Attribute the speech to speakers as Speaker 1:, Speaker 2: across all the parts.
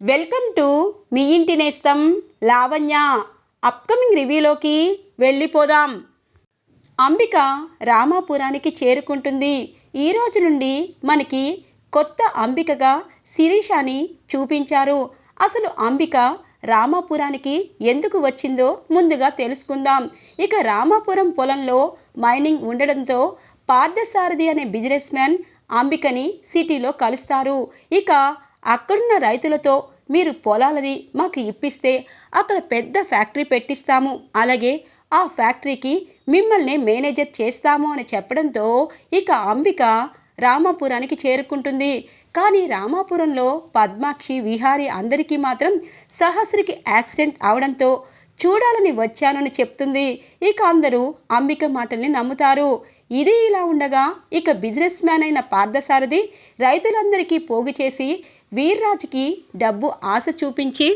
Speaker 1: Welcome to me ఇంటి నేస్తం Lavanya. Upcoming రివ్యూలోకి వెళ్ళిపోదాం. అంబిక రామాపురానికి చేరుకుంటుంది. ఈ రోజు నుండి మనకి కొత్త అంబికగా శిరీషాని చూపించారు. అసలు అంబిక రామాపురానికి ఎందుకు వచ్చిందో ముందుగా తెలుసుకుందాం. ఇక రామాపురం పొలంలో మైనింగ్ ఉండడంతో పార్థసారథి అనే బిజినెస్ మ్యాన్ అంబికని సిటీలో కలుస్తారు. ఇక అక్కడున్న రైతులతో మీరు పొలాలని మాకు ఇప్పిస్తే అక్కడ పెద్ద ఫ్యాక్టరీ పెట్టిస్తాము. అలాగే ఆ ఫ్యాక్టరీకి మిమ్మల్ని మేనేజర్ చేస్తాము అని చెప్పడంతో ఇక అంబిక రామాపురానికి చేరుకుంటుంది. కానీ రామాపురంలో పద్మాక్షి విహారి అందరికీ మాత్రం సహస్రికి యాక్సిడెంట్ అవడంతో చూడాలని వచ్చానని చెప్తుంది. ఇక అందరూ అంబిక మాటల్ని నమ్ముతారు. ఇది ఇలా ఉండగా ఇక బిజినెస్ మ్యాన్ అయిన పార్థసారథి రైతులందరికీ పోగు చేసి వీర్రాజుకి డబ్బు ఆశ చూపించి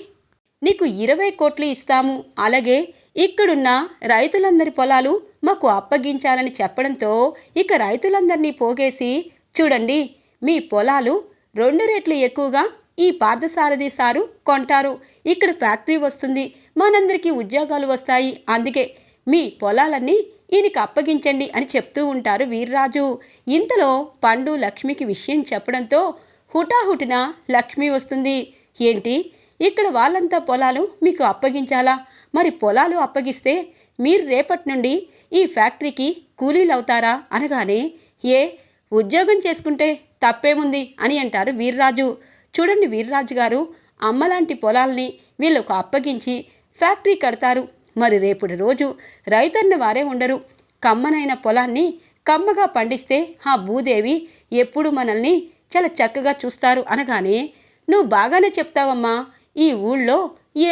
Speaker 1: నీకు ఇరవై కోట్లు ఇస్తాము. అలాగే ఇక్కడున్న రైతులందరి పొలాలు మాకు అప్పగించాలని చెప్పడంతో ఇక రైతులందరినీ పోగేసి చూడండి మీ పొలాలు రెండు రెట్లు ఎక్కువగా ఈ పార్థసారథి సారు కొంటారు. ఇక్కడ ఫ్యాక్టరీ వస్తుంది. మనందరికీ ఉద్యోగాలు వస్తాయి. అందుకే మీ పొలాలన్నీ ఈయనకి అప్పగించండి అని చెప్తూ ఉంటారు వీర్రాజు. ఇంతలో పండు లక్ష్మికి విషయం చెప్పడంతో హుటాహుటిన లక్ష్మి వస్తుంది. ఏంటి? ఇక్కడ వాళ్ళంతా పొలాలు మీకు అప్పగించాలా? మరి పొలాలు అప్పగిస్తే మీరు రేపటి నుండి ఈ ఫ్యాక్టరీకి కూలీలు అవుతారా అనగానే ఏ ఉద్యోగం చేసుకుంటే తప్పేముంది అని అంటారు వీర్రాజు. చూడండి వీర్రాజు గారు అమ్మలాంటి పొలాల్ని వీళ్ళకు అప్పగించి ఫ్యాక్టరీ కడతారు. మరి రేపటి రోజు రైతన్న వారే ఉండరు. కమ్మనైన పొలాన్ని కమ్మగా పండిస్తే ఆ భూదేవి ఎప్పుడు మనల్ని చాలా చక్కగా చూస్తారు అనగానే నువ్వు బాగానే చెప్తావమ్మా. ఈ ఊళ్ళో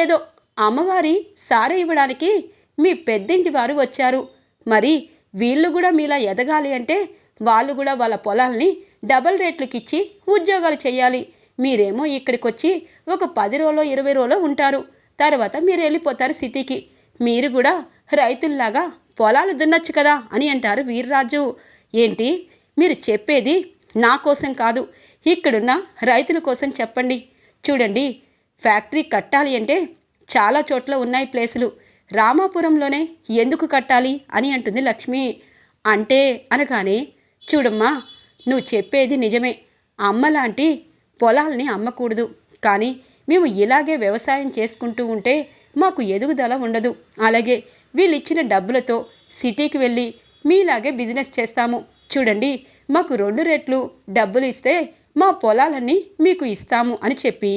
Speaker 1: ఏదో అమ్మవారి సార ఇవ్వడానికి మీ పెద్దింటి వారు వచ్చారు. మరి వీళ్ళు కూడా మీలా ఎదగాలి అంటే వాళ్ళు కూడా వాళ్ళ పొలాల్ని డబల్ రేట్లకి ఇచ్చి ఉద్యోగాలు చేయాలి. మీరేమో ఇక్కడికి వచ్చి ఒక పది రోజులో ఇరవై రోజులో ఉంటారు. తర్వాత మీరు వెళ్ళిపోతారు సిటీకి. మీరు కూడా రైతుల్లాగా పొలాలు దున్నచ్చు కదా అని అంటారు వీర్రాజు. ఏంటి? మీరు చెప్పేది నా కోసం కాదు ఇక్కడున్న రైతుల కోసం చెప్పండి. చూడండి ఫ్యాక్టరీ కట్టాలి అంటే చాలా చోట్ల ఉన్నాయి ప్లేసులు. రామాపురంలోనే ఎందుకు కట్టాలి అని అంటుంది లక్ష్మి. అంటే అనగానే చూడమ్మా నువ్వు చెప్పేది నిజమే. అమ్మలాంటి పొలాల్ని అమ్మకూడదు. కానీ మేము ఇలాగే వ్యవసాయం చేసుకుంటూ ఉంటే మాకు ఎదుగుదల ఉండదు. అలాగే వీళ్ళిచ్చిన డబ్బులతో సిటీకి వెళ్ళి మీలాగే బిజినెస్ చేస్తాము. చూడండి మాకు రెండు రెట్లు డబ్బులు ఇస్తే మా పొలాలన్నీ మీకు ఇస్తాము అని చెప్పి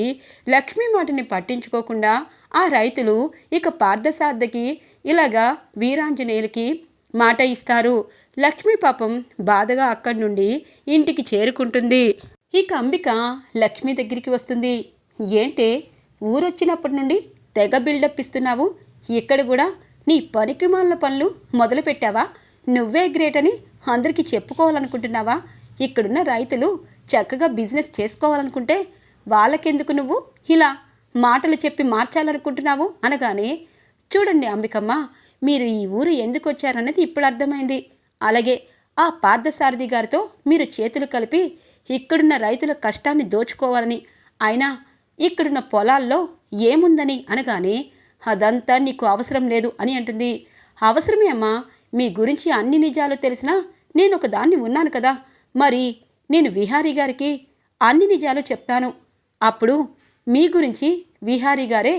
Speaker 1: లక్ష్మీ మాటని పట్టించుకోకుండా ఆ రైతులు ఇక పార్థసార్థకి ఇలాగా వీరాంజనేయులకి మాట ఇస్తారు. లక్ష్మీ పాపం బాధగా అక్కడి నుండి ఇంటికి చేరుకుంటుంది. ఇక అంబిక లక్ష్మి దగ్గరికి వస్తుంది. ఏంటే ఊరొచ్చినప్పటి నుండి తెగ బిల్డప్ ఇస్తున్నావు? ఇక్కడ కూడా నీ పనికిమాలిన పనులు మొదలు పెట్టావా నువ్వే గ్రేట్ అని అందరికీ చెప్పుకోవాలనుకుంటున్నావా? ఇక్కడున్న రైతులు చక్కగా బిజినెస్ చేసుకోవాలనుకుంటే వాళ్ళకెందుకు నువ్వు? ఇలా మాటలు చెప్పి మార్చాలనుకుంటున్నావు అనగానే చూడండి అంబికమ్మ మీరు ఈ ఊరు ఎందుకు వచ్చారన్నది ఇప్పుడు అర్థమైంది. అలాగే ఆ పార్థసారథి గారితో మీరు చేతులు కలిపి ఇక్కడున్న రైతుల కష్టాన్ని దోచుకోవాలని అయినా ఇక్కడున్న పొలాల్లో ఏముందని అనగానే అదంతా నీకు అవసరం లేదు అని అంటుంది. అవసరమే అమ్మా మీ గురించి అన్ని నిజాలు తెలిసినా నేను ఒక దాన్ని ఉన్నాను కదా. మరి నేను విహారీ గారికి అన్ని నిజాలు చెప్తాను. అప్పుడు మీ గురించి విహారీ గారే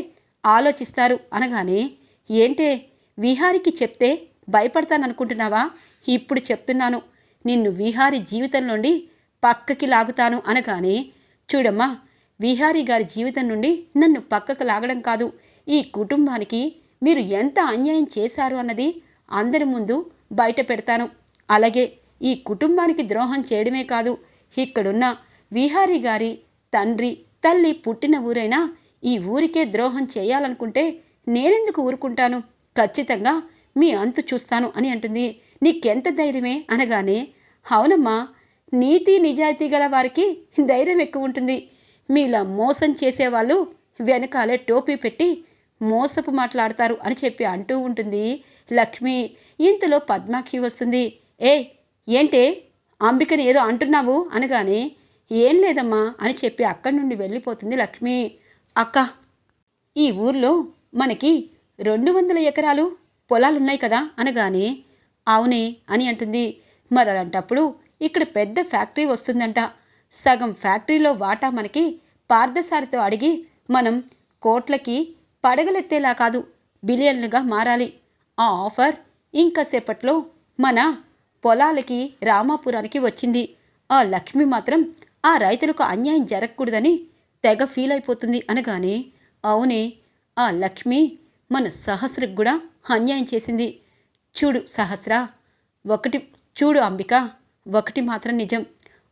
Speaker 1: ఆలోచిస్తారు అనగానే ఏంటే? విహారికి చెప్తే భయపడతాననుకుంటున్నావా? ఇప్పుడు చెప్తున్నాను. నిన్ను విహారి జీవితం నుండి పక్కకి లాగుతాను అనగానే చూడమ్మా విహారీ గారి జీవితం నుండి నన్ను పక్కకు లాగడం కాదు. ఈ కుటుంబానికి మీరు ఎంత అన్యాయం చేశారు అన్నది అందరి ముందు బయట పెడతాను. అలాగే ఈ కుటుంబానికి ద్రోహం చేయడమే కాదు ఇక్కడున్న విహారీ గారి తండ్రి తల్లి పుట్టిన ఊరైనా ఈ ఊరికే ద్రోహం చేయాలనుకుంటే నేనెందుకు ఊరుకుంటాను? ఖచ్చితంగా మీ అంతు చూస్తాను అని అంటుంది. నీకెంత ధైర్యమే? అనగానే అవునమ్మా నీతి నిజాయితీ గల వారికి ధైర్యం ఎక్కువ ఉంటుంది. మీలా మోసం చేసేవాళ్ళు వెనకాలే టోపీ పెట్టి మోసపు మాట్లాడతారు అని చెప్పి అంటూ ఉంటుంది. లక్ష్మి ఇంతలో పద్మాక్షి వస్తుంది. ఏ ఏంటి? అంబికని ఏదో అంటున్నావు? అనగానే ఏం లేదమ్మా అని చెప్పి అక్కడి నుండి వెళ్ళిపోతుంది లక్ష్మి. అక్క ఈ ఊర్లో మనకి రెండు వందల ఎకరాలు పొలాలున్నాయి కదా? అనగానే అవునే అని అంటుంది. మరి అలాంటప్పుడు ఇక్కడ పెద్ద ఫ్యాక్టరీ వస్తుందంట. సగం ఫ్యాక్టరీలో వాటా మనకి పార్థసారితో అడిగి మనం కోట్లకి పడగలెత్తేలా కాదు బిలియన్లుగా మారాలి. ఆ ఆఫర్ ఇంకా సేపట్లో మన పొలాలకి రామాపురానికి వచ్చింది. ఆ లక్ష్మి మాత్రం ఆ రైతులకు అన్యాయం జరగకూడదని తెగ ఫీల్ అయిపోతుంది అనగానే అవునే ఆ లక్ష్మి మన సహస్రకు కూడా అన్యాయం చేసింది. చూడు సహస్ర ఒకటి చూడు అంబిక ఒకటి మాత్రం నిజం.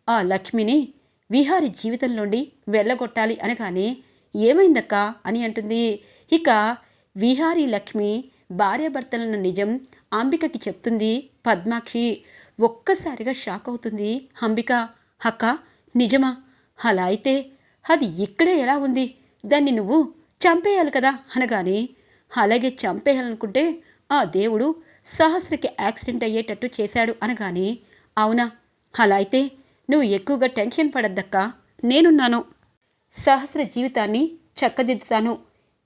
Speaker 1: ఆ లక్ష్మిని విహారి జీవితం నుండి వెళ్ళగొట్టాలి అనగానే ఏమైందక్క అని అంటుంది. ఇక విహారీ లక్ష్మి భార్యాభర్తలను నిజం అంబికకి చెప్తుంది పద్మాక్షి. ఒక్కసారిగా షాక్ అవుతుంది అంబిక. అక్క నిజమా? అలా అయితే అది ఇక్కడే ఎలా ఉంది? దాన్ని నువ్వు చంపేయాలి కదా అనగానే అలాగే చంపేయాలనుకుంటే ఆ దేవుడు సహస్రకి యాక్సిడెంట్ అయ్యేటట్టు చేశాడు అనగానే అవునా? అలా అయితే నువ్వు ఎక్కువగా టెన్షన్ పడద్దక్క. నేనున్నాను. సహస్ర జీవితాన్ని చక్కదిద్దుతాను.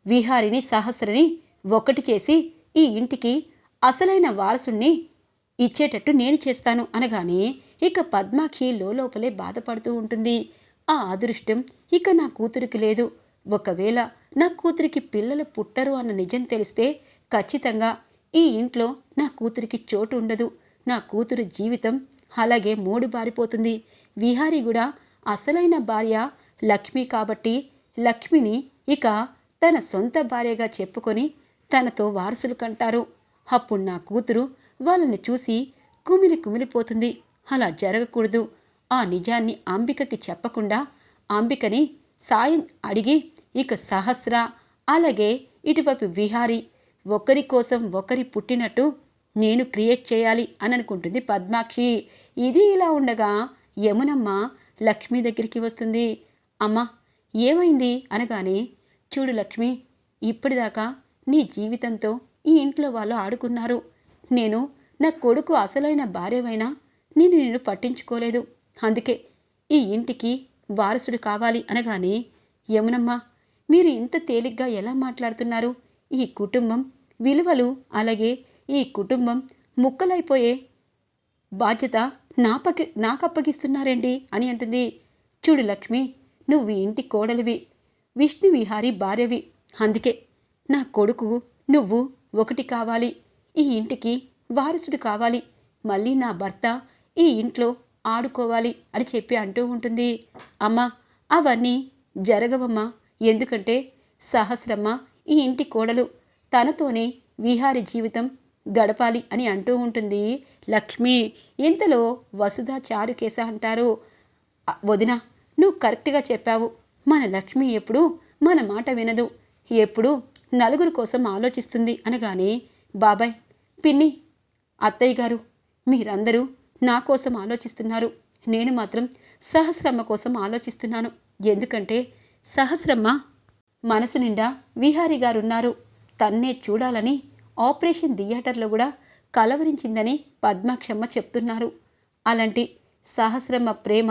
Speaker 1: విహారిని సహస్రని ఒకటి చేసి ఈ ఇంటికి అసలైన వారసుణ్ణి ఇచ్చేటట్టు నేను చేస్తాను అనగానే ఇక పద్మాక్షి లోపలే బాధపడుతూ ఉంటుంది. ఆ అదృష్టం ఇక నా కూతురికి లేదు. ఒకవేళ నా కూతురికి పిల్లలు పుట్టరు అన్న నిజం తెలిస్తే ఖచ్చితంగా ఈ ఇంట్లో నా కూతురికి చోటు ఉండదు. నా కూతురు జీవితం అలాగే మూడు బారిపోతుంది. విహారీ కూడా అసలైన భార్య లక్ష్మి కాబట్టి లక్ష్మిని ఇక తన సొంత భార్యగా చెప్పుకొని తనతో వారసులు కంటారు. అప్పుడు నా కూతురు వాళ్ళని చూసి కుమిలి కుమిలిపోతుంది. అలా జరగకూడదు. ఆ నిజాన్ని అంబికకి చెప్పకుండా అంబికని సాయం అడిగి ఇక సహస్ర అలాగే ఇటువైపు విహారి ఒకరి కోసం ఒకరి పుట్టినట్టు నేను క్రియేట్ చేయాలి అని అనుకుంటుంది పద్మాక్షి. ఇది ఇలా ఉండగా యమునమ్మ లక్ష్మి దగ్గరికి వస్తుంది. అమ్మ ఏమైంది? అనగానే చూడు లక్ష్మి ఇప్పటిదాకా నీ జీవితంతో ఈ ఇంట్లో వాళ్ళు ఆడుకున్నారు. నేను నా కొడుకు అసలైన భార్యవైనా నేను నిన్ను పట్టించుకోలేదు. అందుకే ఈ ఇంటికి వారసుడు కావాలి అనగానే యమునమ్మ మీరు ఇంత తేలిగ్గా ఎలా మాట్లాడుతున్నారు? ఈ కుటుంబం విలువలు అలాగే ఈ కుటుంబం ముక్కలైపోయే బాధ్యత నాపకి నాకు అప్పగిస్తున్నారేంటి అని అంటుంది. చూడు లక్ష్మి నువ్వు ఇంటి కోడలివి. విష్ణు విహారి భార్యవి. అందుకే నా కొడుకు నువ్వు ఒకటి కావాలి. ఈ ఇంటికి వారసుడు కావాలి. మళ్ళీ నా భర్త ఈ ఇంట్లో ఆడుకోవాలి అని చెప్పి అంటూ ఉంటుంది. అమ్మా అవన్నీ జరగవమ్మా. ఎందుకంటే సహస్రమ్మ ఈ ఇంటి కోడలు. తనతోనే విహారి జీవితం గడపాలి అని అంటూ ఉంటుంది. లక్ష్మి ఇంతలో వసుధ చారుకేశ అంటారు. వదిన నువ్వు కరెక్ట్గా చెప్పావు. మన లక్ష్మి ఎప్పుడు మన మాట వినదు. ఎప్పుడు నలుగురు కోసం ఆలోచిస్తుంది అనగానే బాబాయ్ పిన్ని అత్తయ్య గారు మీరందరూ నా కోసం ఆలోచిస్తున్నారు. నేను మాత్రం సహస్రమ్మ కోసం ఆలోచిస్తున్నాను. ఎందుకంటే సహస్రమ్మ మనసు నిండా విహారీ గారున్నారు. తన్నే చూడాలని ఆపరేషన్ థియేటర్లో కూడా కలవరించిందని పద్మాక్షమ్మ చెప్తున్నారు. అలాంటి సహస్రమ్మ ప్రేమ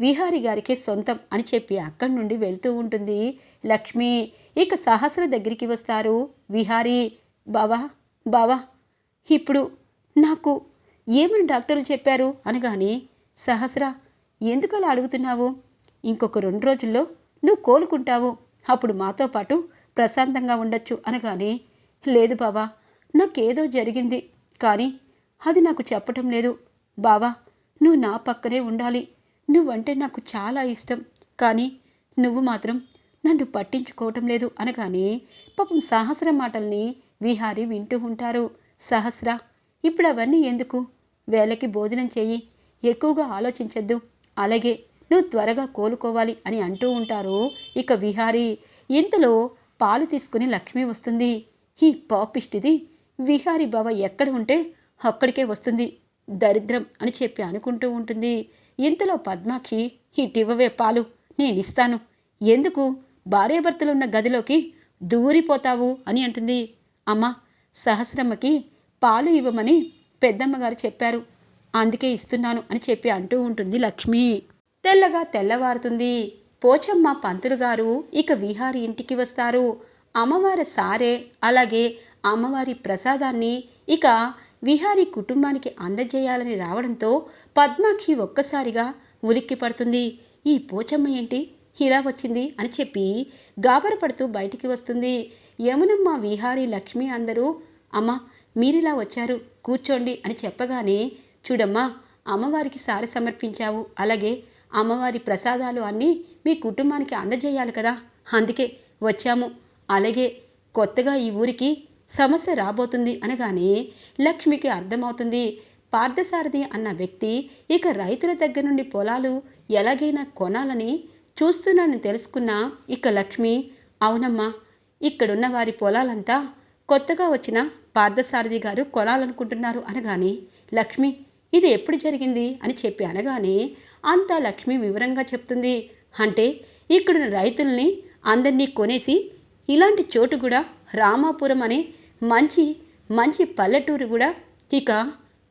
Speaker 1: విహారి గారికే సొంతం అని చెప్పి అక్కడి నుండి వెళ్తూ ఉంటుంది. లక్ష్మి ఇక సహస్ర దగ్గరికి వస్తారు. విహారి బావా బావా ఇప్పుడు నాకు ఏమని డాక్టర్లు చెప్పారు? అనగానే సహస్ర ఎందుకు అలా అడుగుతున్నావు? ఇంకొక రెండు రోజుల్లో నువ్వు కోలుకుంటావు. అప్పుడు మాతో పాటు ప్రశాంతంగా ఉండొచ్చు అనగానే లేదు బావా నాకేదో జరిగింది. కానీ అది నాకు చెప్పటం లేదు. బావా నువ్వు నా పక్కనే ఉండాలి. నువ్వంటే నాకు చాలా ఇష్టం. కానీ నువ్వు మాత్రం నన్ను పట్టించుకోవటం లేదు అనగానే పాపం సహస్ర మాటల్ని విహారి వింటూ ఉంటారు. సహస్ర ఇప్పుడు అవన్నీ ఎందుకు? వేళకి భోజనం చెయ్యి ఎక్కువగా ఆలోచించద్దు. అలాగే నువ్వు త్వరగా కోలుకోవాలి అని అంటూ ఉంటారు ఇక విహారి. ఇంతలో పాలు తీసుకుని లక్ష్మి వస్తుంది. ఈ పాపిష్టిది విహారి బావ ఎక్కడ ఉంటే అక్కడికే వస్తుంది. దరిద్రం అని చెప్పి అనుకుంటూ ఉంటుంది. ఇంతలో పద్మాక్షి ఇటివ్వవే పాలు నేనిస్తాను. ఎందుకు? భార్యాభర్తలున్న గదిలోకి దూరిపోతావు అని అంటుంది. అమ్మ సహస్రమ్మకి పాలు ఇవ్వమని పెద్దమ్మగారు చెప్పారు. అందుకే ఇస్తున్నాను అని చెప్పి అంటూ ఉంటుంది లక్ష్మి. తెల్లగా తెల్లవారుతుంది. పోచమ్మ పంతులు గారు ఇక విహారి ఇంటికి వస్తారు. అమ్మవారి సారే అలాగే అమ్మవారి ప్రసాదాన్ని ఇక విహారీ కుటుంబానికి అందజేయాలని రావడంతో పద్మాక్షి ఒక్కసారిగా ఉలిక్కి పడుతుంది. ఈ పోచమ్మ ఏంటి? ఇలా వచ్చింది అని చెప్పి గాబరపడుతూ బయటికి వస్తుంది. యమునమ్మ విహారీ లక్ష్మి అందరూ అమ్మ మీరిలా వచ్చారు కూర్చోండి అని చెప్పగానే చూడమ్మా అమ్మవారికి సారి సమర్పించావు. అలాగే అమ్మవారి ప్రసాదాలు అన్నీ మీ కుటుంబానికి అందజేయాలి కదా. అందుకే వచ్చాము. అలాగే కొత్తగా ఈ ఊరికి సమస్య రాబోతుంది అనగానే లక్ష్మికి అర్థమవుతుంది. పార్థసారథి అన్న వ్యక్తి ఇక రైతుల దగ్గర నుండి పొలాలు ఎలాగైనా కొనాలని చూస్తున్నానని తెలుసుకున్న ఇక లక్ష్మి అవునమ్మా ఇక్కడున్న వారి పొలాలంతా కొత్తగా వచ్చిన పార్థసారథి గారు కొనాలనుకుంటున్నారు అనగానే లక్ష్మి ఇది ఎప్పుడు జరిగింది? అని చెప్పి అనగానే అంతా లక్ష్మి వివరంగా చెప్తుంది. అంటే ఇక్కడున్న రైతుల్ని అందరినీ కొనేసి ఇలాంటి చోటు కూడా రామాపురం అనే మంచి మంచి పల్లెటూరు కూడా ఇక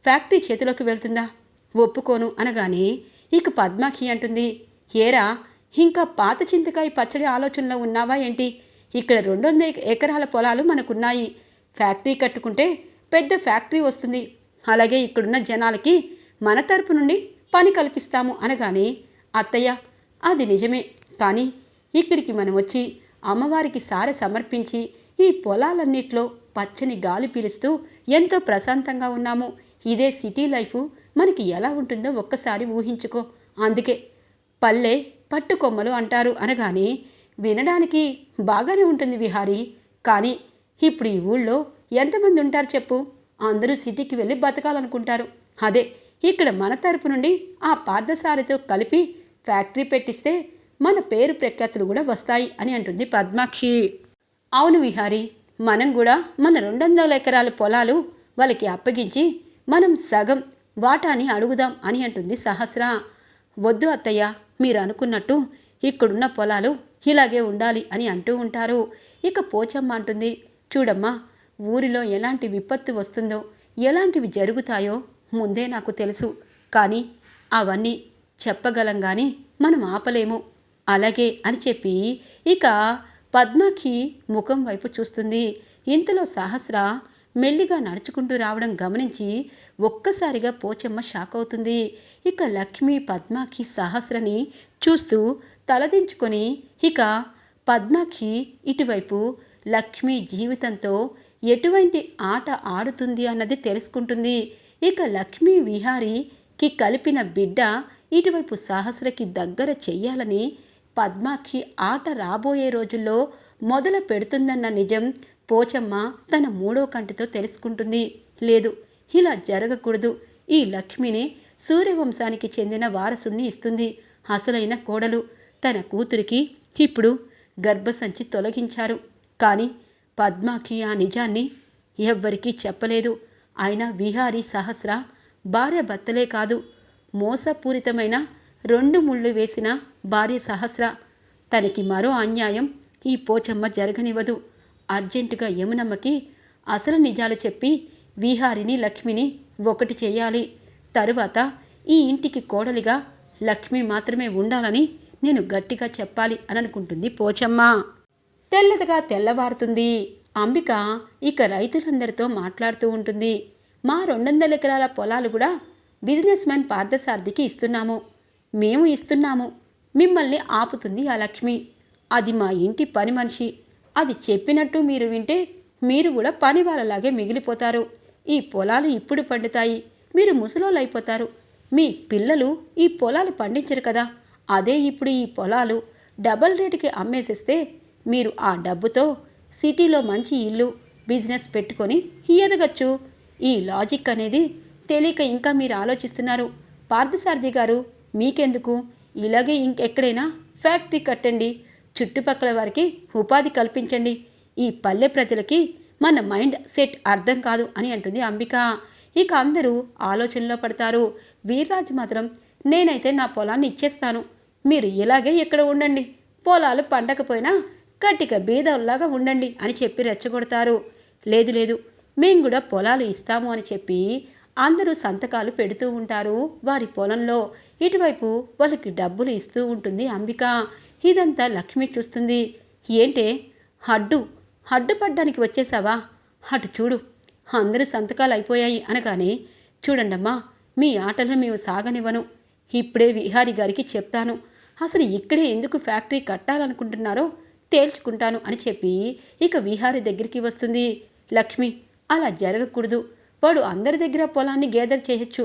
Speaker 1: ఫ్యాక్టరీ చేతిలోకి వెళ్తుందా? ఒప్పుకోను అనగానే ఇక పద్మాక్షి అంటుంది ఏరా ఇంకా పాత చింతకాయ పచ్చడి ఆలోచనలో ఉన్నావా ఏంటి? ఇక్కడ రెండు వందల ఎకరాల పొలాలు మనకున్నాయి. ఫ్యాక్టరీ కట్టుకుంటే పెద్ద ఫ్యాక్టరీ వస్తుంది. అలాగే ఇక్కడున్న జనాలకి మన తరపు నుండి పని కల్పిస్తాము అనగానే అత్తయ్య అది నిజమే. కానీ ఇక్కడికి మనం వచ్చి అమ్మవారికి సారె సమర్పించి ఈ పొలాలన్నిట్లో పచ్చని గాలి పీలుస్తూ ఎంతో ప్రశాంతంగా ఉన్నాము. ఇదే సిటీ లైఫ్. మనకి ఎలా ఉంటుందో ఒక్కసారి ఊహించుకో. అందుకే పల్లె పట్టుకొమ్మలు అంటారు అనగానే వినడానికి బాగానే ఉంటుంది విహారీ. కానీ ఇప్పుడు ఈ ఊళ్ళో ఎంతమంది ఉంటారు చెప్పు? అందరూ సిటీకి వెళ్ళి బతకాలనుకుంటారు. అదే ఇక్కడ మన తరపు నుండి ఆ పార్థసారితో కలిపి ఫ్యాక్టరీ పెట్టిస్తే మన పేరు ప్రఖ్యాతులు కూడా వస్తాయి అని అంటుంది పద్మాక్షి. అవును విహారీ. మనం కూడా మన రెండు వందల ఎకరాల పొలాలు వాళ్ళకి అప్పగించి మనం సగం వాటాని అడుగుదాం అని అంటుంది సహస్ర. వద్దు అత్తయ్య మీరు అనుకున్నట్టు ఇక్కడున్న పొలాలు ఇలాగే ఉండాలి అని అంటూ ఉంటారు. ఇక పోచమ్మ అంటుంది చూడమ్మా ఊరిలో ఎలాంటి విపత్తు వస్తుందో ఎలాంటివి జరుగుతాయో ముందే నాకు తెలుసు. కానీ అవన్నీ చెప్పగలం కానీ మనం ఆపలేము. అలాగే అని చెప్పి ఇక పద్మకి ముఖం వైపు చూస్తుంది. ఇంతలో సహస్ర మెల్లిగా నడుచుకుంటూ రావడం గమనించి ఒక్కసారిగా పోచమ్మ షాక్ అవుతుంది. ఇక లక్ష్మి పద్మాక్షి సహస్రని చూస్తూ తలదించుకొని ఇక పద్మాక్షి ఇటువైపు లక్ష్మి జీవితంతో ఎటువంటి ఆట ఆడుతుంది అన్నది తెలుసుకుంటుంది. ఇక లక్ష్మీ విహారీకి కలిపిన బిడ్డ ఇటువైపు సహస్రకి దగ్గర చెయ్యాలని పద్మాక్షి ఆట రాబోయే రోజుల్లో మొదలు పెడుతుందన్న నిజం పోచమ్మ తన మూడో కంటితో తెలుసుకుంటుంది. లేదు ఇలా జరగకూడదు. ఈ లక్ష్మిని సూర్యవంశానికి చెందిన వారసుని ఇస్తుంది. అసలైన కోడలు. తన కూతురికి ఇప్పుడు గర్భసంచి తొలగించారు. కానీ పద్మాక్షి ఆ నిజాన్ని ఎవ్వరికీ చెప్పలేదు. అయినా విహారీ సహస్ర భార్య భర్తలే కాదు మోసపూరితమైన రెండు ముళ్ళు వేసిన భార్య సహస్ర. తనకి మరో అన్యాయం ఈ పోచమ్మ జరగనివ్వదు. అర్జెంటుగా యమునమ్మకి అసలు నిజాలు చెప్పి విహారిని లక్ష్మిని ఒకటి చేయాలి. తరువాత ఈ ఇంటికి కోడలిగా లక్ష్మి మాత్రమే ఉండాలని నేను గట్టిగా చెప్పాలి అని అనుకుంటుంది పోచమ్మ. తెల్లదగా తెల్లవారుతుంది. అంబిక ఇక రైతులందరితో మాట్లాడుతూ ఉంటుంది. మా రెండొందల ఎకరాల పొలాలు కూడా బిజినెస్ మ్యాన్ పార్థసార్థికి ఇస్తున్నాము. మేము ఇస్తున్నాము. మిమ్మల్ని ఆపుతుంది ఆ లక్ష్మి. అది మా ఇంటి పని మనిషి. అది చెప్పినట్టు మీరు వింటే మీరు కూడా పని వాళ్ళలాగే మిగిలిపోతారు. ఈ పొలాలు ఇప్పుడు పండుతాయి. మీరు ముసలోళ్ళు అయిపోతారు మీ పిల్లలు ఈ పొలాలు పండించరు కదా. అదే ఇప్పుడు ఈ పొలాలు డబల్ రేటుకి అమ్మేసిస్తే మీరు ఆ డబ్బుతో సిటీలో మంచి ఇల్లు బిజినెస్ పెట్టుకొని ఎదగచ్చు ఈ లాజిక్ అనేది తెలియక ఇంకా మీరు ఆలోచిస్తున్నారు. పార్థసారథి గారు మీకెందుకు? ఇలాగే ఇంకెక్కడైనా ఫ్యాక్టరీ కట్టండి. చుట్టుపక్కల వారికి ఉపాధి కల్పించండి. ఈ పల్లె ప్రజలకి మన మైండ్ సెట్ అర్థం కాదు అని అంటుంది అంబిక. ఇక అందరూ ఆలోచనలో పడతారు. వీర్రాజు మాత్రం నేనైతే నా పొలాన్ని ఇచ్చేస్తాను. మీరు ఇలాగే ఇక్కడ ఉండండి. పొలాలు పండకపోయినా గట్టిగా బీదల్లాగా ఉండండి అని చెప్పి రెచ్చగొడతారు. లేదు లేదు మేము కూడా పొలాలు ఇస్తాము అని చెప్పి అందరూ సంతకాలు పెడుతూ ఉంటారు. వారి పొలంలో ఇటువైపు వాళ్ళకి డబ్బులు ఇస్తూ ఉంటుంది అంబిక. ఇదంతా లక్ష్మి చూస్తుంది. ఏంటే? హడ్డు. హడ్డు పడ్డానికి వచ్చేసావా? అటు చూడు. అందరూ సంతకాలు అయిపోయాయి అనగానే చూడండమ్మా మీ ఆటలను మేము సాగనివ్వను. ఇప్పుడే విహారి గారికి చెప్తాను. అసలు ఇక్కడే ఎందుకు ఫ్యాక్టరీ కట్టాలనుకుంటున్నారో తేల్చుకుంటాను అని చెప్పి ఇక విహారి దగ్గరికి వస్తుంది. లక్ష్మి అలా జరగకూడదు. వాడు అందరి దగ్గర పొలాన్ని గేదర్ చేయొచ్చు.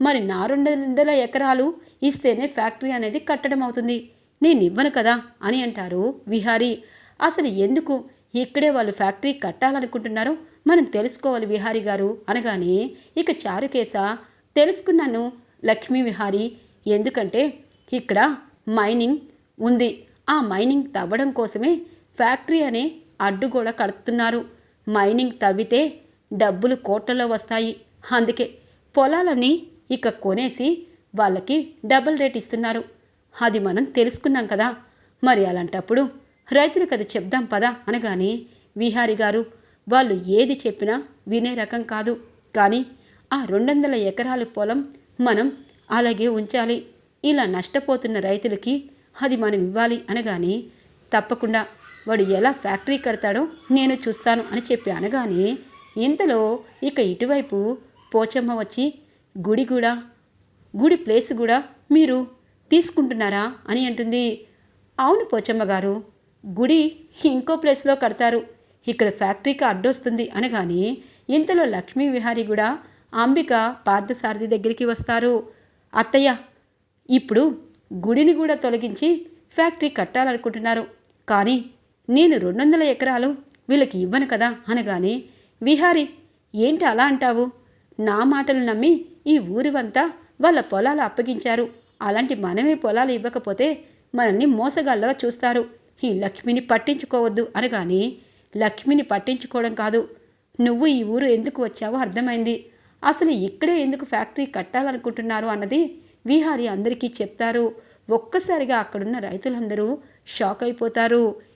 Speaker 1: మరి నా రెండు వందల ఎకరాలు ఇస్తేనే ఫ్యాక్టరీ అనేది కట్టడం అవుతుంది. నేను ఇవ్వను కదా అని అంటారు విహారీ. అసలు ఎందుకు? ఇక్కడే వాళ్ళు ఫ్యాక్టరీ కట్టాలనుకుంటున్నారో మనం తెలుసుకోవాలి విహారీ గారు అనగానే ఇక చారుకేశ తెలుసుకున్నాను లక్ష్మీ విహారీ ఎందుకంటే ఇక్కడ మైనింగ్ ఉంది. ఆ మైనింగ్ తవ్వడం కోసమే ఫ్యాక్టరీ అనే అడ్డుగోడ కడుతున్నారు. మైనింగ్ తవ్వితే డబ్బులు కోట్లలో వస్తాయి. అందుకే పొలాలని ఇక కొనేసి వాళ్ళకి డబుల్ రేట్ ఇస్తున్నారు. అది మనం తెలుసుకున్నాం కదా. మరి అలాంటప్పుడు రైతులకు అది చెప్దాం పదా అనగానే విహారి గారు వాళ్ళు ఏది చెప్పినా వినే రకం కాదు. కానీ ఆ రెండు వందల ఎకరాల పొలం మనం అలాగే ఉంచాలి. ఇలా నష్టపోతున్న రైతులకి అది మనం ఇవ్వాలి అనగానే తప్పకుండా వాడు ఎలా ఫ్యాక్టరీ కడతాడో నేను చూస్తాను అని చెప్పి అనగానే ఇంతలో ఇక ఇటువైపు పోచమ్మ వచ్చి గుడి కూడా గుడి ప్లేస్ కూడా మీరు తీసుకుంటున్నారా? అని అంటుంది. అవును పోచమ్మ గారు గుడి ఇంకో ప్లేస్లో కడతారు. ఇక్కడ ఫ్యాక్టరీకి అడ్డొస్తుంది అనగానే ఇంతలో లక్ష్మీ విహారి కూడా అంబిక పార్థసారథి దగ్గరికి వస్తారు. అత్తయ్య ఇప్పుడు గుడిని కూడా తొలగించి ఫ్యాక్టరీ కట్టాలనుకుంటున్నారు. కానీ నేను రెండు వందల ఎకరాలు వీళ్ళకి ఇవ్వను కదా అనగానే విహారి ఏంటి అలా అంటావు? నా మాటలు నమ్మి ఈ ఊరివంతా వాళ్ళ పొలాలు అప్పగించారు. అలాంటి మనమే పొలాలు ఇవ్వకపోతే మనల్ని మోసగాళ్ళగా చూస్తారు. ఈ లక్ష్మిని పట్టించుకోవద్దు అనగానే లక్ష్మిని పట్టించుకోవడం కాదు. నువ్వు ఈ ఊరు ఎందుకు వచ్చావో అర్థమైంది. అసలు ఇక్కడే ఎందుకు ఫ్యాక్టరీ కట్టాలనుకుంటున్నారు అన్నది విహారి అందరికీ చెప్తారు. ఒక్కసారిగా అక్కడున్న రైతులందరూ షాక్ అయిపోతారు.